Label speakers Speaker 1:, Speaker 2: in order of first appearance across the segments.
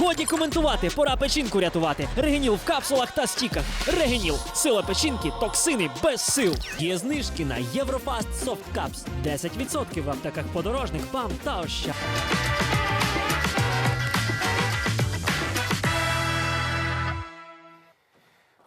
Speaker 1: Годі коментувати, пора печінку рятувати. Регеніл в капсулах та стіках. Регеніл. Сила печінки, токсини без сил. Є знижки на Єврофаст Софт Капс. 10% в аптеках подорожник, БАМ та Ощад.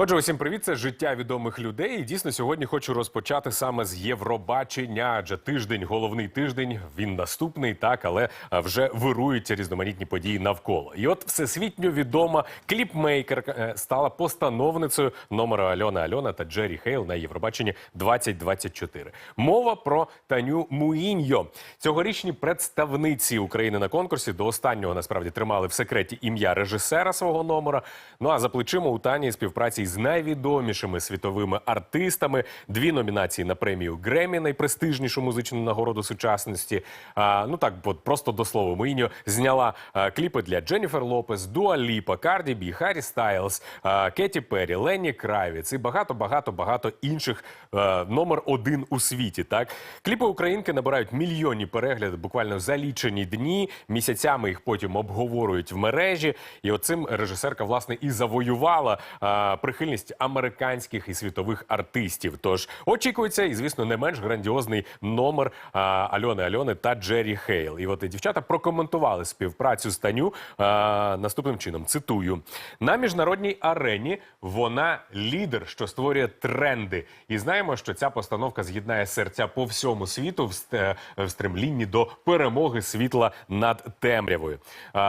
Speaker 2: Отже, усім привіт, це життя відомих людей. І дійсно сьогодні хочу розпочати саме з Євробачення. Адже тиждень, головний тиждень, він наступний, так, але вже вируються різноманітні події навколо. І от всесвітньо відома кліпмейкерка е, стала постановницею номера Альона Альона та Джері Хейл на Євробаченні 2024. Мова про Таню Муіньо. Цьогорічні представниці України на конкурсі до останнього насправді тримали в секреті ім'я режисера свого номера. Ну а за плечима у Тані співпраці з найвідомішими світовими артистами. Дві номінації на премію Гремі, найпрестижнішу музичну нагороду сучасності. А, ну так, от просто до слова, Муіньо зняла а, кліпи для Дженніфер Лопес, Дуа Ліпа, Карді Бі, Харрі Стайлз, а, Кеті Перрі, Ленні Кравіц і багато, багато, багато інших а, номер один у світі. Так кліпи українки набирають мільйонні перегляди буквально за лічені дні. Місяцями їх потім обговорюють в мережі. І оцим режисерка власне і завоювала а, прихильність американських і світових артистів. Тож очікується, і звісно, не менш грандіозний номер а, Альони Альони та Джері Хейл. І от і дівчата прокоментували співпрацю з Таню а, наступним чином. Цитую: на міжнародній арені вона лідер, що створює тренди. І знаємо, що ця постановка з'єднає серця по всьому світу в, ст- в стремлінні до перемоги світла над темрявою.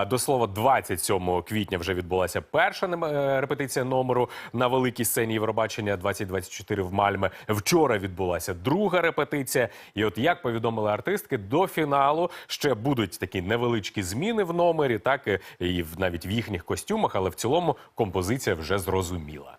Speaker 2: До слова, 27 квітня вже відбулася перша е, репетиція номеру на великій сцені Євробачення 2024 в Мальме. Вчора відбулася друга репетиція. І от як повідомили артистки, до фіналу ще будуть такі невеличкі зміни в номері, так і- і навіть в їхніх костюмах, але в цілому композиція вже зрозуміла.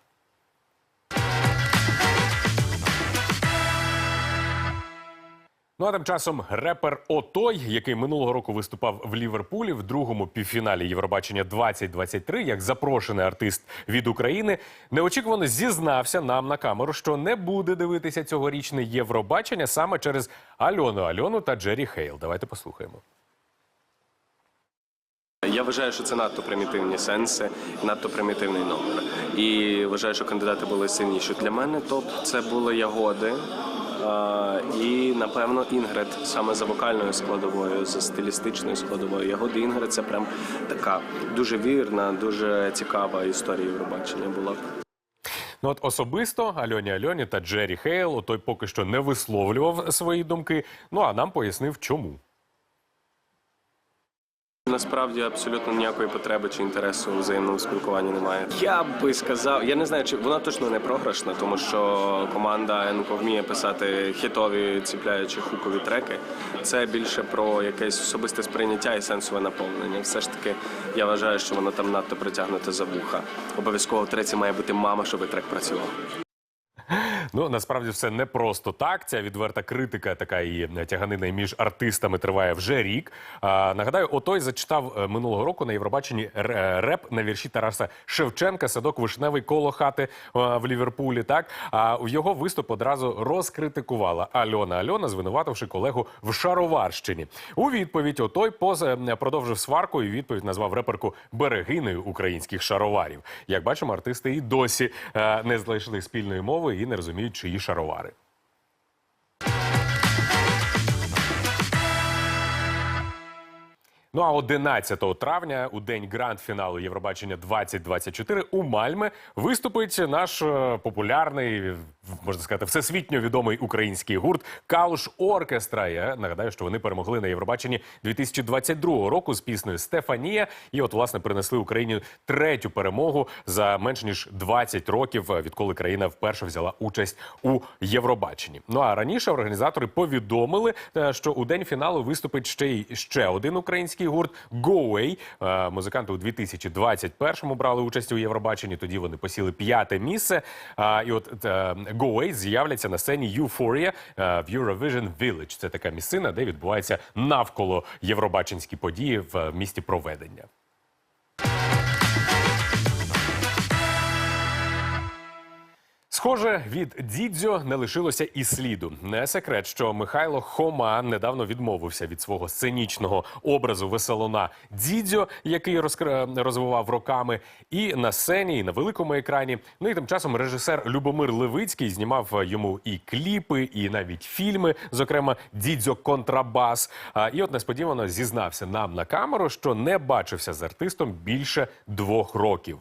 Speaker 2: Ну а тим часом репер Отой, який минулого року виступав в Ліверпулі в другому півфіналі Євробачення 2023, як запрошений артист від України, неочікувано зізнався нам на камеру, що не буде дивитися цьогорічне Євробачення саме через Альону Альону та Джері Хейл. Давайте послухаємо.
Speaker 3: Я вважаю, що це надто примітивні сенси, надто примітивний номер. І вважаю, що кандидати були сильніші. Для мене топ це були ягоди. І напевно Інгрид саме за вокальною складовою, за стилістичною складовою. Ягоди Інгрид це прям така дуже вірна, дуже цікава історія Євробачення була.
Speaker 2: Ну от особисто Альоні Альоні та Джері Хейл той поки що не висловлював свої думки. Ну а нам пояснив, чому.
Speaker 3: Насправді абсолютно ніякої потреби чи інтересу у взаємному спілкуванні немає. Я би сказав, я не знаю, чи вона точно не програшна, тому що команда НКО вміє писати хітові, ціпляючі хукові треки. Це більше про якесь особисте сприйняття і сенсове наповнення. Все ж таки, я вважаю, що воно там надто притягнуте за вуха. Обов'язково в треці має бути мама, щоб трек працював.
Speaker 2: Ну насправді все не просто так. Ця відверта критика, така і тяганина між артистами триває вже рік. А, нагадаю, отой зачитав е, минулого року на Євробаченні е, реп на вірші Тараса Шевченка, садок вишневий коло хати е, в Ліверпулі. Так а його виступ одразу розкритикувала Альона Альона, звинувативши колегу в шароварщині. У відповідь отой поз е, продовжив сварку і відповідь назвав реперку берегинею українських шароварів. Як бачимо, артисти і досі е, не знайшли спільної мови не розуміють, чиї шаровари. Ну а 11 травня, у день гранд-фіналу Євробачення 2024 у Мальме виступить наш е, популярний, можна сказати, всесвітньо відомий український гурт Калуш Оркестра. Я нагадаю, що вони перемогли на Євробаченні 2022 року з піснею Стефанія. І от власне принесли Україні третю перемогу за менш ніж 20 років, відколи країна вперше взяла участь у Євробаченні. Ну а раніше організатори повідомили, е, що у день фіналу виступить ще й ще один український гурт Go Away. Е, Музиканти у 2021-му брали участь у Євробаченні. Тоді вони посіли п'яте місце. І от Away з'являться на сцені Euphoria е, в Eurovision Village. Це така місцина, де відбуваються навколо євробаченські події в е, місті проведення. Схоже, від дідзьо не лишилося і сліду. Не секрет, що Михайло Хома недавно відмовився від свого сценічного образу веселона дідзьо, який розкр- розвивав роками, і на сцені, і на великому екрані. Ну і тим часом режисер Любомир Левицький знімав йому і кліпи, і навіть фільми, зокрема дідзьо Контрабас. І от несподівано зізнався нам на камеру, що не бачився з артистом більше двох років.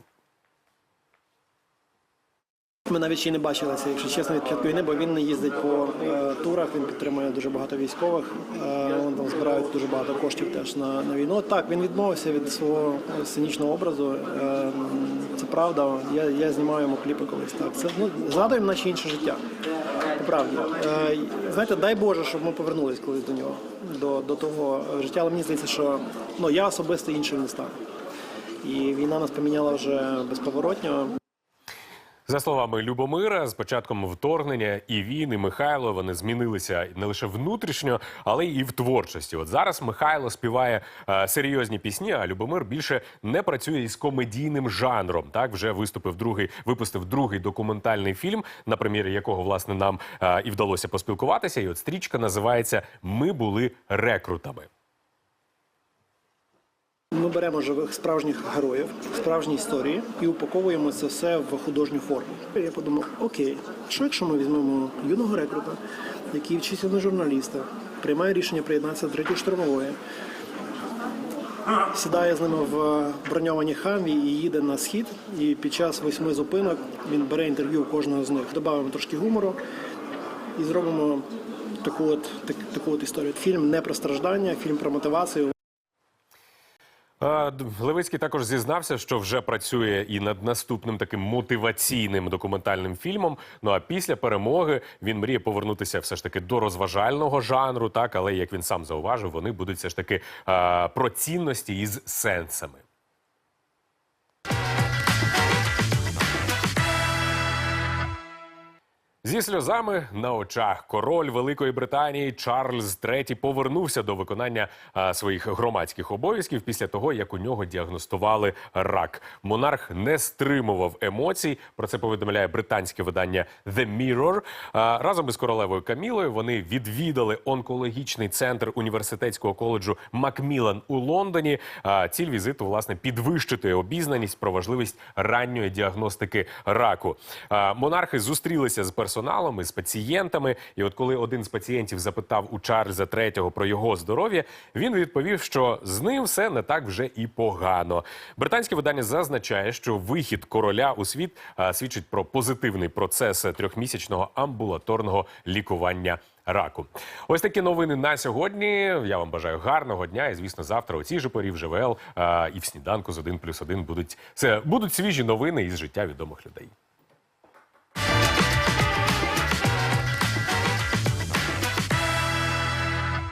Speaker 4: Ми навіть ще й не бачилися, якщо чесно, від початку війни, бо він не їздить по е, турах, він підтримує дуже багато військових. Е, там збирають дуже багато коштів теж на, на війну. Так, він відмовився від свого сценічного образу. Е, це правда. Я, я знімаю йому кліпи колись. Так, це ну згадуємо наче інше життя. Правді. Е, знаєте, дай Боже, щоб ми повернулись колись до нього, до, до того життя. Але мені здається, що ну я особисто іншим не стану. І війна нас поміняла вже безповоротньо.
Speaker 2: За словами Любомира, з початком вторгнення і він, і Михайло вони змінилися не лише внутрішньо, але й в творчості. От зараз Михайло співає е, серйозні пісні, а Любомир більше не працює із комедійним жанром. Так вже виступив другий, випустив другий документальний фільм, на прем'єрі якого власне нам е, і вдалося поспілкуватися. І от стрічка називається Ми були рекрутами.
Speaker 4: Ми беремо живих справжніх героїв, справжні історії і упаковуємо це все в художню форму. Я подумав: окей, що якщо ми візьмемо юного рекрута, який вчиться на журналіста, приймає рішення приєднатися до третьої штурмової, сідає з ними в броньовані хамві і їде на схід. І під час восьми зупинок він бере інтерв'ю кожного з них. Добавимо трошки гумору і зробимо таку от так, таку от історію. Фільм не про страждання, фільм про мотивацію.
Speaker 2: Левицький також зізнався, що вже працює і над наступним таким мотиваційним документальним фільмом. Ну а після перемоги він мріє повернутися все ж таки до розважального жанру. Так, але як він сам зауважив, вони будуть все ж таки про цінності із сенсами. Зі сльозами на очах король Великої Британії Чарльз III повернувся до виконання своїх громадських обов'язків після того, як у нього діагностували рак. Монарх не стримував емоцій. Про це повідомляє британське видання The Mirror. Разом із королевою Камілою вони відвідали онкологічний центр університетського коледжу Макмілан у Лондоні. А, ціль візиту власне підвищити обізнаність про важливість ранньої діагностики раку. Монархи зустрілися з персоналом, із пацієнтами. І от коли один з пацієнтів запитав у Чарльза III про його здоров'я, він відповів, що з ним все не так вже і погано. Британське видання зазначає, що вихід короля у світ свідчить про позитивний процес трьохмісячного амбулаторного лікування. Раку, ось такі новини на сьогодні. Я вам бажаю гарного дня. І звісно, завтра у цій же порі в ЖВЛ і в сніданку з 1 плюс 1 будуть це будуть свіжі новини із життя відомих людей.